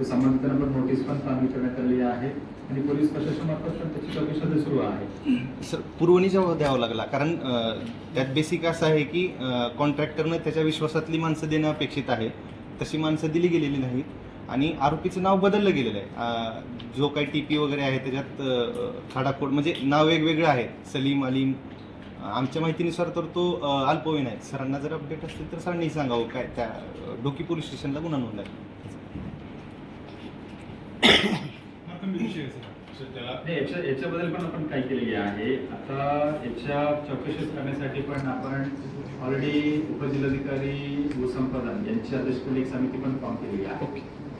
ते संबंधितांना नोटीस पण पानवी करण्यात आली आहे. आणि पोलीस प्रशासनामार्फत पण त्याची चौकशी सध्या सुरू आहे. सर पुरवणी जेव्हा द्यावा लागला. कारण त्यात बेसिक असं आहे की कॉन्ट्रॅक्टरनं त्याच्या विश्वासातली माणसं देणं अपेक्षित आहे. तशी माणसं दिली गेलेली नाहीत. आणि आरोपीचं नाव बदललं गेलेलं आहे. जो काही टी पी वगैरे आहे त्याच्यात अ, खाडाखोड म्हणजे नाव वेगवेगळं आहे. सलीम अलीम आमच्या माहितीनुसार तर तो अ, अल्पवयीन आहे. सरांना जर अपडेट असतील तर सरांनी सांगावं. काय त्या डोकी पोलीस स्टेशनला गुन्हा नोंदला. नाही, याच्या याच्याबद्दल पण आपण काय केलेली आहे? आता याच्या चौकशी करण्यासाठी पण आपण ऑलरेडी उपजिल्हाधिकारी भूसंपादन यांच्या आदेशाखाली एक समिती पण फॉर्म केलेली आहे.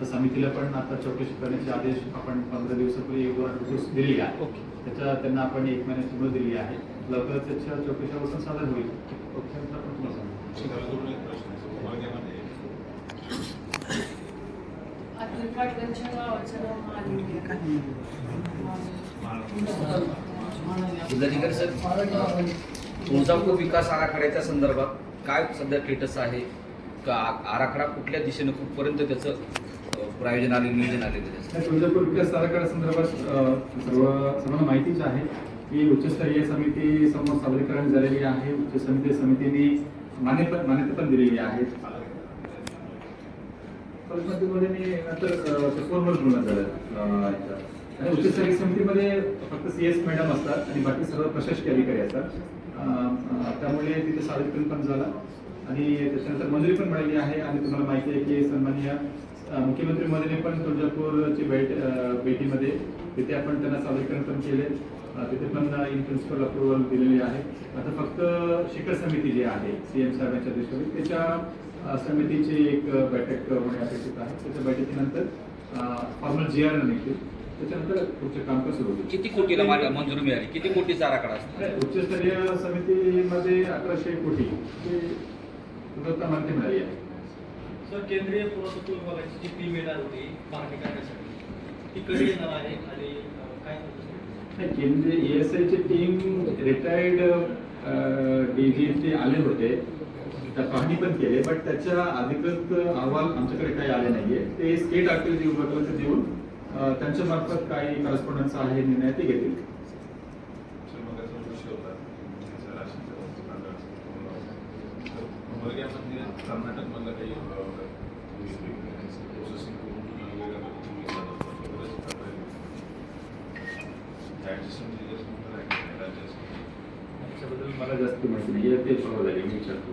तर समितीला पण आता चौकशी करण्याचे आदेश आपण पंधरा दिवसापूर्वी एक नोटीस दिली आहे. ओके. त्याच्या त्यांना आपण एक महिन्याची मुदत दिली आहे. लवकरच त्याच्या चौकशीवर सादर होईल. त्यानंतर आपण तुम्हाला सांगू. गावाचं नाव जिल्हाधिकारी सर तुळजापूर विकास आराखड्याच्या संदर्भात काय सध्या स्टेटस आहे? का आराखडा कुठल्या दिशेनं कुठपर्यंत त्याचं प्रायोजन आले नियोजन आलेलं आहे त्याचं? नाही, तुळजापूर विकास आराखडा संदर्भात सर्व सर्वांना माहितीच आहे की उच्चस्तरीय समिती समोर सादरीकरण झालेली आहे. उच्च समिती समितीने मान्यता मान्यता पण दिलेली आहे. समितीमध्ये मी नंतर फोनवर झालं आणि समितीमध्ये फक्त सी एस मॅडम असतात आणि बाकी सर्व प्रशासकीय अधिकारी असतात. त्यामुळे तिथे सादरीकरण पण झालं. आणि त्याच्यानंतर मंजुरी पण मिळाली आहे आणि तुम्हाला माहिती आहे की सन्माननीय मुख्यमंत्री मोदींनी पण तुळजापूरची भेट भेटीमध्ये तिथे आपण त्यांना सादरीकरण पण केले. तिथे पण इन प्रिन्सिपल अप्रुव्हल दिलेली आहे. आता फक्त शिखर समिती जी आहे सी एम साहेबांच्या देशामध्ये त्याच्या समितीची एक बैठक होणे अपेक्षित आहे. त्याच्या बैठकीनंतर फॉर्मल जी आर निघतील. त्याच्यानंतर पुढचे कामकाज सुरू होईल किती कोटीला मा- मंजुरी मिळाली? किती कोटीचा आराखडा असतो नाही, उच्चस्तरीय समितीमध्ये अकराशे कोटी. ही गुणवत्ता मिळाली आहे. सर केंद्रीय पुरातत्व विभागाची जी टीम येणार होती पाहणी करण्यासाठी ती कधी येणार आहे आणि अं, काय? नाही, केंद्रीय एस आयची टीम रिटायर्ड डीजीचे आले होते. पाहणी पण केले बट त्याच्या अधिकृत अहवाल आमच्याकडे काही आले नाहीये. ते स्टेट आर्किओलॉजी विभागाला ते देऊन त्यांच्या मार्फत काही करस्पॉन्डन्स आहे निर्णय ते घेतील. काही प्रोसेसिंग करून मला जास्त माहिती नाही ते फॉलो झाले मी विचारतो.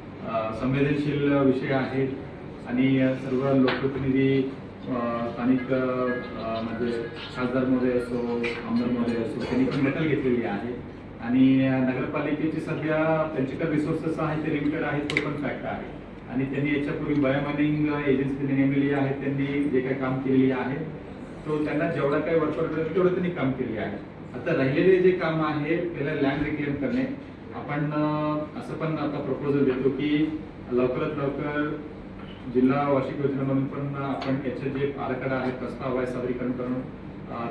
संवेदनशील विषय आहेत आणि सर्व लोकप्रतिनिधी स्थानिक म्हणजे खासदार महोदय असो आमदार महोदय असो त्यांनी पण दखल घेतलेली आहे. आणि नगरपालिकेची सध्या त्यांच्याकडे रिसोर्सेस आहेत ते लिमिटेड आहेत तो पण फॅक्ट आहे. आणि त्यांनी याच्यापूर्वी बायोमायनिंग एजन्सी नेमलेली आहे त्यांनी जे काही काम केलेली आहे तो त्यांना जेवढा काही वर्कआउट तेवढं त्यांनी काम केले आहे. आता राहिलेले जे काम आहे त्याला लँड रिक्लेम करणे आपण असं पण आता प्रपोजल देतो की लवकरात लवकर जिल्हा वार्षिक योजना म्हणून पण आपण याचे जे आराखडा आहे प्रस्ताव आहे सादरीकरण करून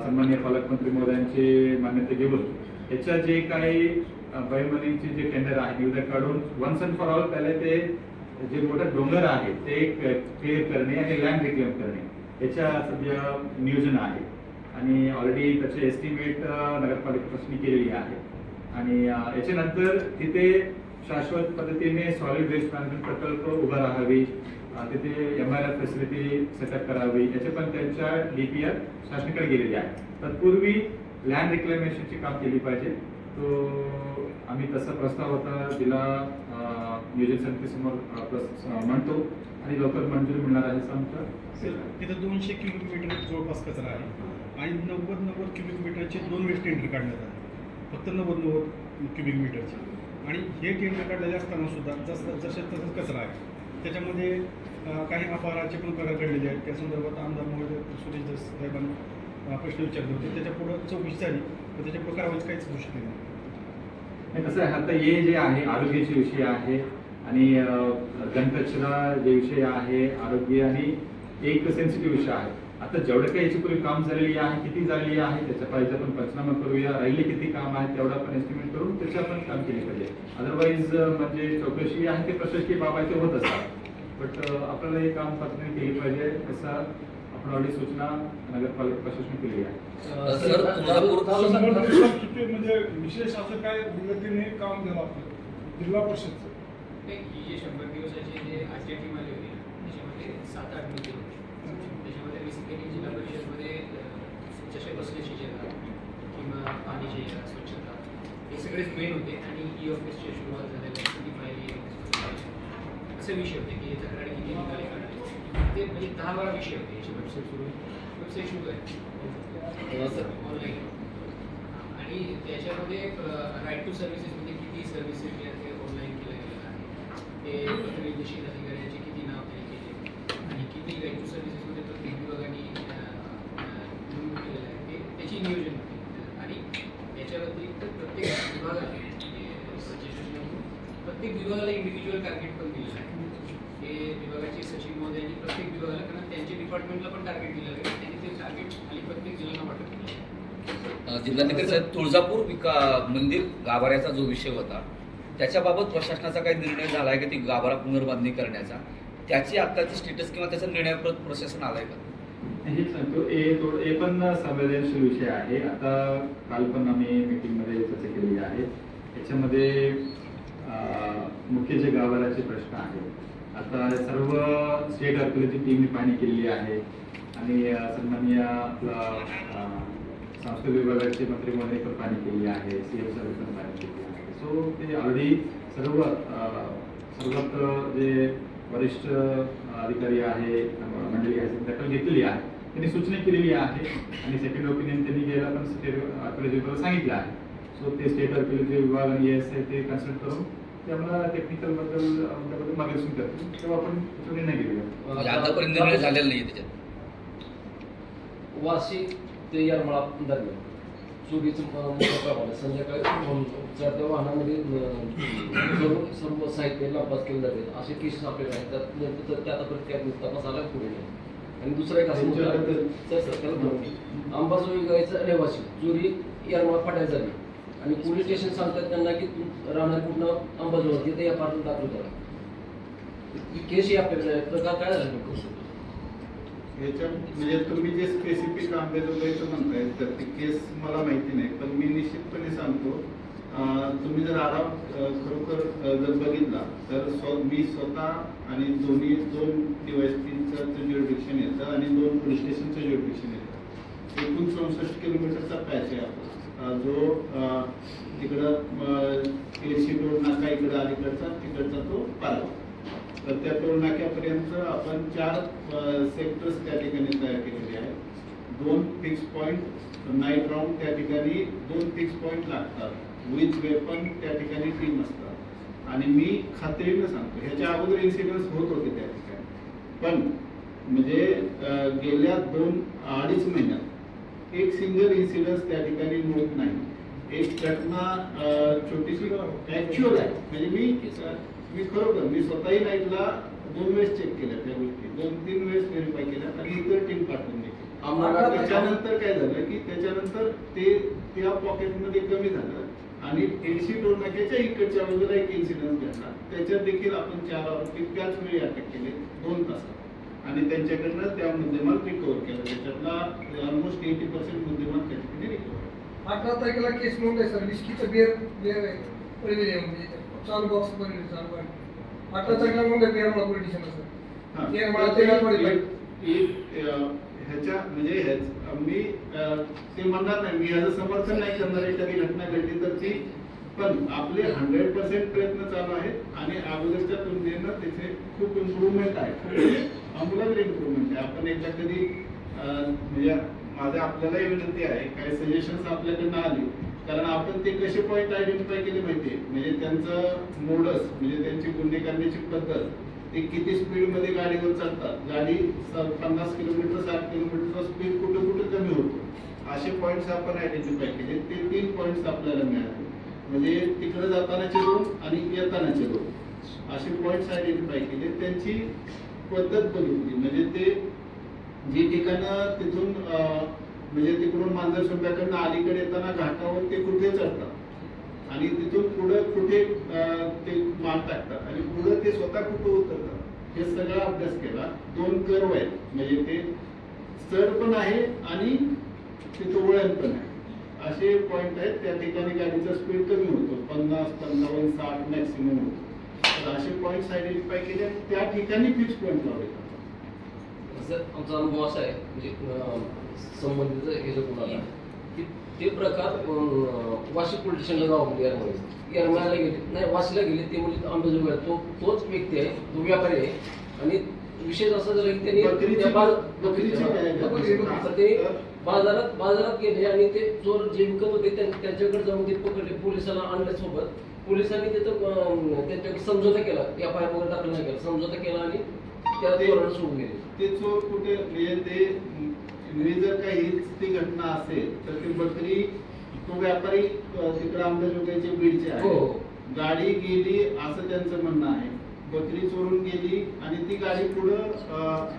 सन्मान्य पालकमंत्री महोदयांची मान्यता घेऊन याच्या जे काही बायोमनीचे जे टेंडर आहे निविदा काढून वन्स अँड फॉर ऑल पहिले ते जे मोठे डोंगर आहे ते क्लिअर करणे आणि लँड रिक्लेम करणे याच्या सध्या नियोजन आहे. आणि ऑलरेडी त्याचे एस्टिमेट नगरपालिकेपासून केलेली आहे. आणि याच्यानंतर तिथे शाश्वत पद्धतीने सॉलिड वेस्ट मॅनेजमेंट प्रकल्प उभा राहावी. तिथे M R F facility setup करावी. याचे पण त्यांच्या डीपीआर शासनाकडे गेलेली आहे. तत्पूर्वी लँड रिक्लेमेशनची काम केली पाहिजे. तो आम्ही तसा प्रस्ताव होता तिला नियोजन समितीसमोर म्हणतो प्रस- आणि लवकर मंजुरी मिळणार आहे असं आमचं तिथं दोनशे क्युबिक मीटर जवळपास कचरा आहे. आणि नव्वद नव्वद क्युबिक मीटरचे दोन वेस्ट टेंडर काढण्यात आले. फक्त नव्वद नव्वद क्युबिक मीटरचे. आणि हे टेंडर काढलेले असताना सुद्धा जसं जसे तसंच कचरा आहे त्याच्यामध्ये काही अपहाराचे पण प्रकार घडलेले आहेत. त्या संदर्भात आमदार महोदय सुरेश दस साहेबांनी प्रश्न विचारले होते. त्याच्या पुढं चौकशी झाली तर त्याच्या पुढं कारवाईच काहीच होऊ शकली नाही कसं आहे आता हे जे आहे आरोग्याचे विषय आहे आणि अं, घनकचरा जे विषय आहे आरोग्य आणि एक सेन्सिटिव्ह विषय आहे. आता जेवढं काही याची पूर्वी काम झालेली आहे किती झालेली आहे त्याच्या पाहिजे आपण पंचनामा करूया. राहिले किती काम आहे तेवढा आपण एस्टिमेट करून त्याची आपण काम केले पाहिजे. अदरवाईज म्हणजे चौकशी आहे ते प्रशासकीय बाब आहे ते होत असतात. बट आपल्याला हे काम पद्धतीने केली पाहिजे असं आपण ऑलरेडी सूचना नगरपालिका प्रशासन केली आहे. म्हणजे विशेष असं काय उन्नतीने काम झालं आपलं? जिल्हा परिषदचं. ही शंभर दिवसाची जे आजच्या टीम आली होती त्याच्यामध्ये सात आठ मीटिंग बेसिकली जिल्हा परिषदमध्ये जसे बसण्याची जागा किंवा पाण्याची जागा स्वच्छता हे सगळेच मेन होते आणि ई ऑफिसची सुरुवात झालेली किती पाहिजे असे विषय होते की तक्रारी किती काढायचे ते म्हणजे दहा बारा विषय होते याची वेबसाईट सुरू वेबसाईट सुरू आहे. ऑनलाईन आणि त्याच्यामध्ये राईट टू सर्व्हिसेस म्हणजे किती सर्व्हिसेस जे आहेत ते ऑनलाईन केलं गेलेलं आहे ते पत्रनिर्देशित अधिकाऱ्यांचे किती नाव त्यांनी केले आणि किती राईट टू सर्व्हिसेसमध्ये प्रत्येक विभागाने अं, अं, नोंद केलेलं आहे ते त्याची नियोजन होते आणि याच्या व्यतिरिक्त प्रत्येक विभागाला म्हणजे सजेशन म्हणून प्रत्येक विभागाला इंडिव्हिज्युअल टार्गेट पण दिलेलं आहे हे विभागाचे सचिव महोदयांनी प्रत्येक विभागाला कारण त्यांच्या डिपार्टमेंटला पण टार्गेट दिलेलं आहे. त्यांनी ते टार्गेट खाली प्रत्येक जिल्हाधिकारी साहेब तुळजापूर विका मंदिर गाभाऱ्याचा जो विषय होता त्याच्याबाबत प्रशासनाचा काही निर्णय झाला आहे की? ती गाभारा पुनर्बांधणी करण्याचा. त्याची आत्ताची स्टेटस किंवा त्याचा निर्णय प्र- प्रशासन आलाय का? हेच सांगतो हे थोडं हे पण संवेदनशील विषय आहे. आता काल पण आम्ही मीटिंगमध्ये चर्चा केलेली आहे. याच्यामध्ये अं, मुख्य जे गाभाऱ्याचे प्रश्न आहेत आता सर्व स्टेट अर्कुलेची टीमने पाहणी केलेली आहे. आणि सन्माननीय आपला सांस्कृतिक विभागाचे मंत्री महोदय पण पाहणी केली आहे. सी एम साहेब पण पाहणी केली आहे. सो ते ऑलरेडी सर्व सर्वात जे वरिष्ठ अधिकारी आहे मंडळी आहे दखल घेतलेली आहे. त्यांनी सूचना केलेली आहे. आणि सेकंड ओपिनियन त्यांनी घ्यायला पण स्टेट आर्किओलॉजी विभागाला सांगितलं आहे. सो ते स्टेट आर्किओलॉजी विभाग आणि एस आहे ते कन्सल्ट करून ते आम्हाला टेक्निकलबद्दल अं, त्याबद्दल मार्गदर्शन करतील तेव्हा आपण तो निर्णय घेऊया. म्हणजे आतापर्यंत निर्णय झालेला नाही त्याच्यात. वाशी ते येरमाळा दरम्यान. चोरीचं संध्याकाळी चढत्या वाहनामध्ये सर्व सर्व साहित्य केलं जाते. असे केसेस आहेत. त्यात नेमकं तर त्या आतापर्यंत काय तपास आला पुढे आणि दुसरं एक असं म्हणतात सर सर त्याला धरून अंबाजोगाई गायचा रहिवासी चोरी येरमाळा फाट्यात झाली. आणि पोलीस स्टेशन सांगतात त्यांना की तू राहणार कुठनं? अंबाजोगाई तिथे या पार्ट दाखल करा केस ही आपल्याकडे आहे. प्रकार काय झाला नेमकं? याच्या म्हणजे तुम्ही जे स्पेसिफिक आंबेजोगाईचं म्हणताय. तर ती केस मला माहिती नाही. पण मी निश्चितपणे सांगतो. तुम्ही जर आराम खरोखर जर बघितला तर स्व मी स्वतः आणि दोन्ही दोन डीवायसपीचं ज्युरिडिक्शन येतं आणि दोन पोलीस स्टेशनचं ज्युरिडिक्शन येतं. एकूण चौसष्ट किलोमीटरचा पॅच आहे आपला. जो तिकडं केसी टोल नाका इकडं अलीकडचा तिकडचा तो पार तर त्या टोल नाक्यापर्यंत आपण चार सेक्टर्स त्या ठिकाणी तयार केलेले आहेत. दोन फिक्स पॉईंट नाईट राऊंड त्या ठिकाणी दोन फिक्स पॉईंट लागतात. विथ वेपन त्या ठिकाणी टीम असतात. आणि मी खात्रीनं सांगतो ह्याच्या अगोदर इन्सिडन्स होत होते त्या ठिकाणी. पण म्हणजे गेल्या दोन अडीच महिन्यात एक सिंगल इन्सिडन्स त्या ठिकाणी नोंद नाही. एक घटना छोटीशी ऍक्च्युअल आहे. म्हणजे मी मी खरोखर मी स्वतःही नाईटला दोन वेळेस चेक केल्या त्या गोष्टी. दोन तीन वेळेस व्हेरीफाय केल्या आणि इतर टीम पाठवून दिली आम्हाला त्याच्यानंतर काय झालं की त्याच्यानंतर ते त्या पॉकेटमध्ये कमी झालं आणि एडशी टोल नाक्याच्या इकडच्या बाजूला एक इन्सिडेंट घडला. त्याच्यात देखील आपण चार आरोपी त्याच वेळी अटक केले दोन तासात. आणि त्यांच्याकडनं त्या मुद्देमाल रिकव्हर केला. त्याच्यातला ऑलमोस्ट एटी पर्सेंट मुद्देमाल त्या ठिकाणी रिकव्हर अठरा तारखेला केस नोंद आहे सर. विस्कीचं बिअर बिअर आहे. आहे म्हणजे चालू बॉक्स बनलेली चालू आहे. अठरा तारखेला नोंद आहे बिअर मला पोलीस. सर. ह्याच्या म्हणजे ह्याच मी ते म्हणणार नाही. मी ह्याचं समर्थन नाही करणार एखादी घटना घडली तर ती. पण आपले हंड्रेड पर्सेंट प्रयत्न चालू आहेत आणि अगोदरच्या तुलनेनं त्याचे खूप इम्प्रूव्हमेंट आहे अमुलाग्र इम्प्रूव्हमेंट आहे. आपण एकदा कधी म्हणजे माझ्या आपल्यालाही विनंती आहे काही सजेशन्स आपल्याकडनं आली कारण आपण ते कसे पॉईंट आयडेंटिफाय केले माहिती म्हणजे त्यांचं मोडस म्हणजे त्यांची गुन्हे करण्याची पद्धत ते किती स्पीडमध्ये गाडीवर चालतात? गाडी पन्नास किलोमीटर साठ किलोमीटरचा स्पीड कुठे कुठे कमी होतो? असे पॉईंट्स आपण आयडेंटिफाय केले. ते तीन पॉईंट्स आपल्याला मिळाले. म्हणजे तिकडे जातानाचे दोन आणि येतानाचे दोन असे पॉईंट्स आयडेंटिफाय केले. त्यांची पद्धत बघितली म्हणजे ते जी ठिकाणं तिथून अं, म्हणजे तिकडून मांजर सोंब्याकडनं अलीकडे येताना घाटावर ते कुठे चढतात आणि तिथून पुढं कुठे ते माल टाकतात. आणि पुढं ते स्वतः कुठं उतरतात. हे सगळा अभ्यास केला. दोन कर्व आहेत. म्हणजे ते चढ पण आहे आणि तिथं वळण पण आहे. असे पॉइंट आहेत. त्या ठिकाणी गाडीचा स्पीड कमी होतो. पन्नास पंचावन्न साठ मॅक्सिमम होतो. असे पॉईंट्स आयडेंटिफाय केले त्या ठिकाणी फिक्स पॉईंट लावले आमचा अनुभव असा आहे म्हणजे संबंधित हे जो कोणाला की ते प्रकार अं, वाशी पोलीस स्टेशनला जावं म्हणजे येरमाळे येरमाळ्याला गेले नाही वाशीला गेले ते म्हणजे आंबेजोगाई तो तोच व्यक्ती आहे तो व्यापारी आहे आणि विशेष असं झालं की त्यांनी बकरीची- त्या बाज- बकरीची काय आहे? बकरीची. तर ते बाजारात बाजारात गेले आणि ते चोर जे विकत होते त्यां- त्यांच्याकडे जाऊन ते पकडले पोलिसांना आणल्यासोबत पोलिसांनी तिथं अं, त्यांच्याकडे समझोता केला. या पाय वगैरे दाखल नाही केला. समझोता केला आणि त्या चोराला सोडून गेले. ते चोर कुठे म्हणजे ते मी जर का हीच ती घटना असेल तर ती बकरी तो व्यापारी तिकडे अंबाजोगाईचे बीडचे हो. आहे गाडी गेली असं त्यांचं म्हणणं आहे. बकरी चोरून गेली आणि ती गाडी पुढं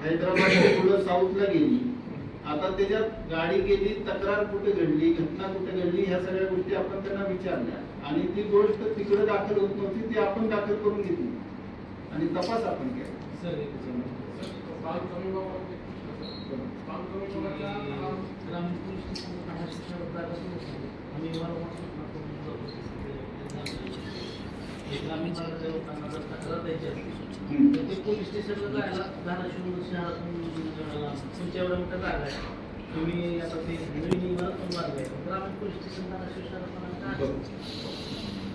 हैदराबाद पुढं साऊथला गेली. आता त्याच्यात गाडी गेली तक्रार कुठे घडली घटना कुठे घडली ह्या सगळ्या गोष्टी आपण त्यांना विचारल्या. आणि ती गोष्ट तिकडे दाखल होत नव्हती ती आपण दाखल करून घेतली. आणि तपास आपण केला. हम्म. पोलीस स्टेशनला जायला धाराशिव शहरातून तुमच्या एवढ्या मोठ्या जागा आहे. तुम्ही आता ते इमारत पण बांधली आहे. ग्रामीण पोलीस स्टेशन धाराशिव शहरात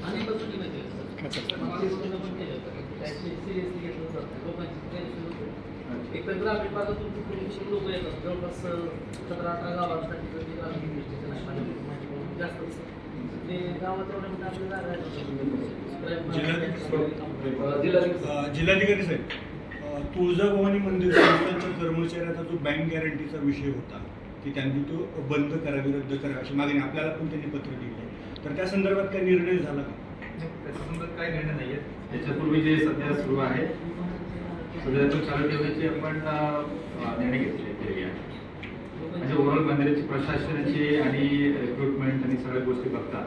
आणि बसून नाही केलं सर पण केलं सिरियसली घेतलं जातं लोकांची गैरसोय होते. एक तर ग्रामीण लोक येतात. जवळपास सतरा अठरा गावांसाठी तर ते ग्रामीण पोलीस स्टेशन आहे. माझ्या माहितीप्रमाणे जास्तच ते गावात एवढ्या मोठ्या आपल्या जागा आहेत. अं, जिल्हाधिकारी साहेब तुळजाभवानी मंदिर संस्थांच्या कर्मचाऱ्याचा जो बँक गॅरंटीचा विषय होता की त्यांनी तो बंद करावी रद्द करावी अशी मागणी आपल्याला पण त्यांनी पत्र दिले तर त्या संदर्भात काही निर्णय झाला का? त्याच्या संदर्भात काही निर्णय नाही आहेत. त्याच्यापूर्वी जे सध्या सुरू आहे सध्या तो चालू ठेवण्याची आपण निर्णय घेतले आहे म्हणजे ओव्हरऑल मंदिराची प्रशासनाची आणि रिक्रुटमेंट आणि सगळ्या गोष्टी बघतात.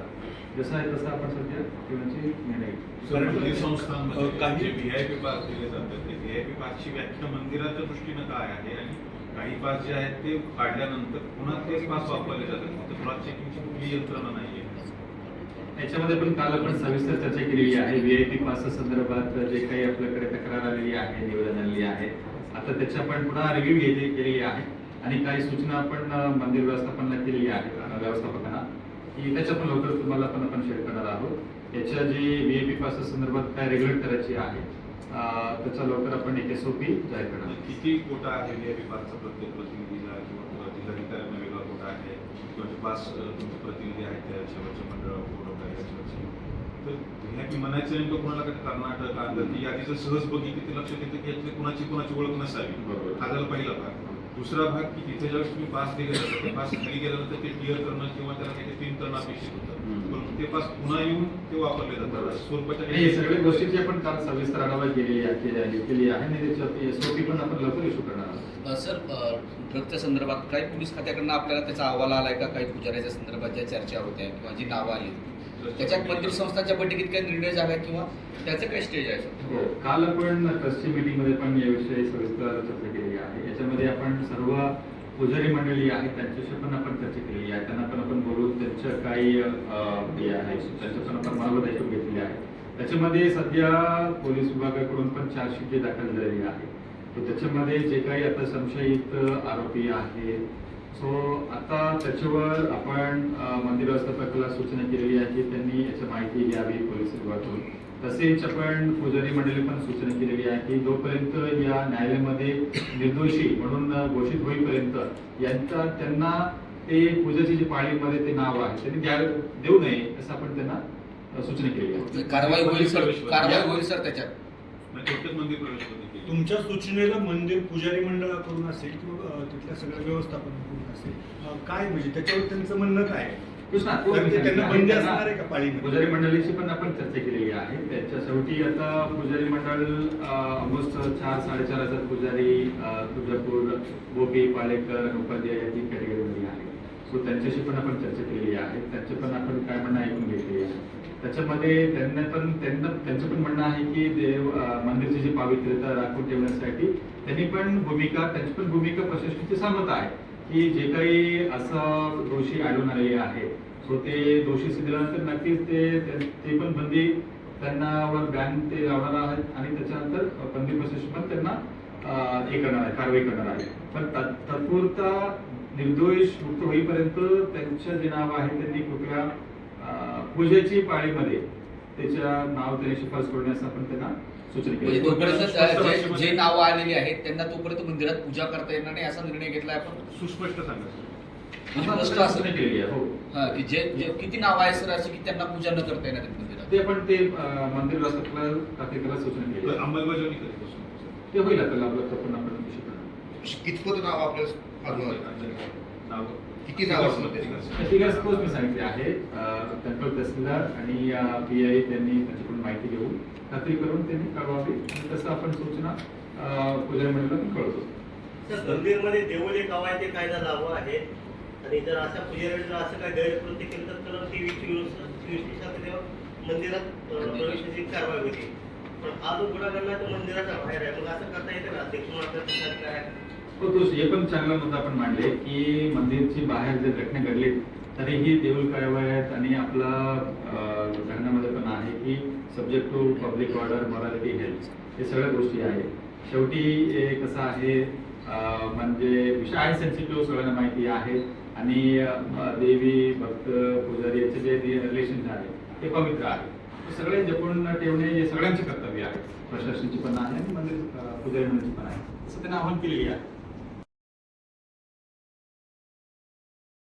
जसं आहे तसं आपण सध्या ठेवण्याचे निर्णय संस्थांमध्ये अ, काही- जे व्ही आय पी पास दिले जातात ते व्ही आय पी पासची व्याख्या मंदिराच्या दृष्टीनं काय आहे? आणि काही पास जे आहेत ते काढल्यानंतर पुन्हा तेच पास वापरले जातात. फक्त क्रॉस चेकिंगची कुठली यंत्रणा नाही आहे याच्यामध्ये पण काल आपण सविस्तर चर्चा केलेली आहे. व्ही आय पी पास संदर्भात जे काही आपल्याकडे तक्रार आलेली आहे निवेदन आलेली आहे आता त्याच्या आपण पुन्हा रिव्ह्यू केलेली आहे. आणि काही सूचना आपण मंदिर व्यवस्थापनाला केलेली आहे व्यवस्थापकांना. की त्याच्या पण लवकर तुम्हाला पण आपण शेअर करणार आहोत. याच्या G V I P pass संदर्भात काय रेग्युलेट करायची आहे त्याचा लवकर आपण एक एस ओ पी जाहीर करणार. किती कोटा आहे पी पासचा प्रत्येक प्रतिनिधीला किंवा जिल्हाधिकाऱ्यांना वेगळा कोटा आहे? किंवा अ, तुमचे प्रतिनिधी आहेत त्या शेवटच्या मंडळ कोण आहे शेवटचे तर म्हणायचं नेमकं कोणाला कर्नाटक आंध्र ती यादी जर सहज बघितली ते लक्षात येतं की यातली कुणाची कुणाची ओळख नसावी. बरोबर. हा झाला पहिला भाग. दुसरा भाग की तिथे ज्यावेळेस तुम्ही पास दिले पास खाली गेल्यानंतर ते क्लिअर करणं किंवा त्याला काही तीन करणं अपेक्षित होतं. ते पास पुन्हा येऊन ते वापरले जातात. स्वरूपाच्या हे सगळ्या गोष्टीची आपण काल सविस्तर आढावा केलेली केली आहे- केली आहे. आणि त्याच्यावरती एस ओ पी पण आपण लवकर इश्यू करणार आहोत. सर ड्रगच्या संदर्भात काही पोलीस खात्याकडनं आपल्याला त्याचा अहवाल आलाय का? काही पुजाऱ्याच्या संदर्भात ज्या चर्चा होत्या किंवा जी नावं आली त्याच्यात मंदिर संस्थांच्या बैठकीत काही निर्णय झाला किंवा त्याचं काही स्टेज आहे सर? हो काल आपण ट्रस्टची मीटिंगमध्ये पण याविषयी सविस्तर चर्चा केलेली आहे. याच्यामध्ये आपण सर्व पुजारी मंडळी आहेत त्यांच्याशी पण आपण चर्चा केलेली आहे. त्यांना पण आपण बोलून त्यांच्या काही हे आहे त्यांचं पण आपण मार्ग दायित्व घेतलेले आहे. त्याच्यामध्ये सध्या पोलीस विभागाकडून पण चार्जशीट जी दाखल झालेली आहे. तर त्याच्यामध्ये जे काही आता संशयित आरोपी आहेत सो आता त्याच्यावर आपण मंदिर व्यवस्थापकाला सूचना केलेली आहे की त्यांनी याची माहिती घ्यावी पोलीस विभागातून तसेच आपण पुजारी मंडळी पण सूचना केलेली आहे की जोपर्यंत या न्यायालयामध्ये निर्दोषी म्हणून घोषित होईपर्यंत यांचा त्यांना ते पूजाची जी पाळीमध्ये ते नाव आहे त्यांनी द्या देऊ नये असं आपण त्यांना सूचना केलेली आहे. कारवाई होईल सर कारवाई होईल सर त्याच्यात. म्हणजे केली तुमच्या सूचनेला मंदिर पुजारी मंडळाकडून असेल किंवा तिथल्या सगळ्या व्यवस्थापनाकडून असेल काय म्हणजे त्याच्यावर त्यांचं म्हणणं काय? कृष्णा त्यांना बंदी असणार आहे का पाळीमध्ये? पुजारी मंडळीची पण आपण चर्चा केलेली आता पुजारी मंडळ ऑलमोस्ट चार साडेचार हजार पुजारी तुळजापूर गोपी पालेकर उपाध्याय या तीन कॅटेगरीमध्ये आहे. सो त्यांच्याशी पण आपण चर्चा केलेली आहे. त्यांचे पण आपण काय म्हणणं ऐकून घेतलेली आहे. त्याच्यामध्ये त्यांना पण त्यांना त्यांचं पण म्हणणं आहे की देव मंदिरची जी पावित्र्यता राखून ठेवण्यासाठी त्यांनी पण भूमिका त्यांची पण भूमिका प्रशासनाची सांगत आहे. की जे काही असं दोषी आढळून आलेले आहे सो ते दोषी सिद्धल्यानंतर नक्कीच ते पण बंदी त्यांना वर बॅन ते लावणार आहेत आणि त्याच्यानंतर बंदी प्रशासन पण त्यांना हे करणार आहे कारवाई करणार आहे. पण तत्- तात्पुरता निर्दोष मुक्त होईपर्यंत त्यांचं जे नाव आहे त्यांनी कृपया अं, पूजेची पाळीमध्ये त्याच्या नाव त्यांनी शिफारस करण्यास आपण त्यांना सूचना म्हणजे केली तोपर्यंत जे- नावं आलेली आहेत त्यांना तोपर्यंत मंदिरात पूजा करता येणार नाही असा निर्णय घेतलाय आपण? सुस्पष्ट सांगा. म्हणजे स्पष्ट असं केलेली आहे. हो. हा की जे किती नाव आहे सर अशी की त्यांना पूजा न करता येणार ते पण ते मंदिर तात्विकाला सूचना केली. अंमलबजावणी ते होईल आपल्याला आपलं पण आपण करणार. कितपत नाव आपल्या नाव? किती मी सांगितले आहे कंट्रोल तहसीलदार आणि पी आय त्यांनी त्याच्याकडून माहिती घेऊन खात्री करून त्यांनी कळवावी. आणि तसं आपण सूचना अं, पुजारी मंडळाला कळवतो. मंदिरमध्ये देवळे कवायते कायदा लागू आहे. आणि जर अशा पुजाऱ्याने जर असं काय गैरकृत्य केलं तर ती तास तेव्हा मंदिरात प्रवेशाची कारवाई होती. पण आज जो गुन्हा घडला तो मंदिराच्या बाहेर आहे. मग असं करता येते ना अध्यक्ष मात्र काय आहे? हो, हे पण चांगला मुद्दा आपण मांडले की मंदिरची बाहेर जर घटना घडली तरीही देऊळ कारवायात आणि आपला घटनामध्ये पण आहे की subject to public order morality health हे सगळ्या गोष्टी आहेत. शेवटी कसं आहे म्हणजे विषय आहे सेन्सिटिव्ह सगळ्यांना माहिती आहे. आणि देवी भक्त पुजारी याचे जे रिलेशन आहे ते पवित्र आहे. सगळे जपून ठेवणे हे सगळ्यांचे कर्तव्य आहे. प्रशासनाची पण आहे आणि मंदिर पुजारी मंडळाची पण आहे. असं त्यांना आव्हान केलेली आहे.